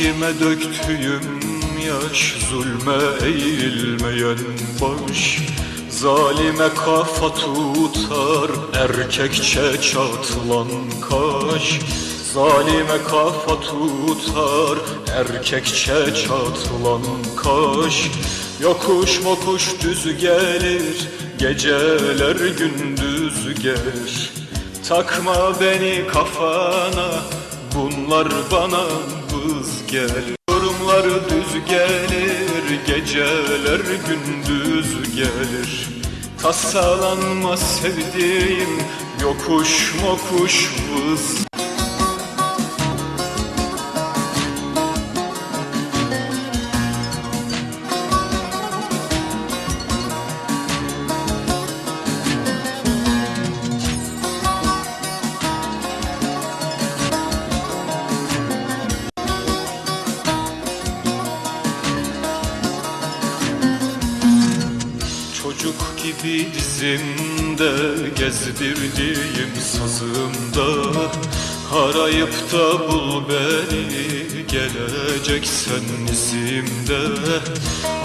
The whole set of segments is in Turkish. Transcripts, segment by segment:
İçime döktüğüm yaş zulme eğilmeyen baş. Zalime kafa tutar erkekçe çatılan kaş. Zalime kafa tutar erkekçe çatılan kaş. Yokuş mokuş düz gelir geceler gündüz gelir. Takma beni kafana bunlar bana gelir. Yorumları düz gelir geceler gündüz gelir. Tasalanma sevdiğim yokuş mokuş vız Çocuk gibi dizimde gezdirdiğim sazımda. Arayıp da bul beni geleceksen izimde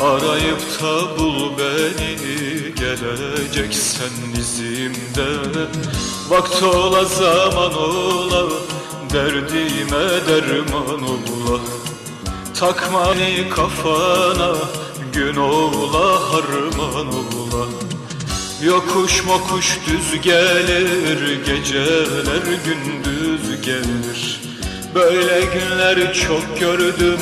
Arayıp da bul beni geleceksen izimde Vakti ola zaman ola derdime derman ola. Takma kafana Gün ola harman ola Yokuş mokuş düz gelir Geceler gündüz gelir. Böyle günler çok gördüm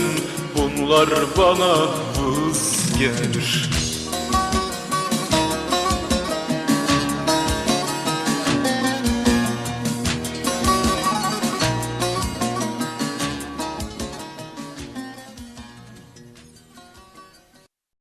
Bunlar bana vız gelir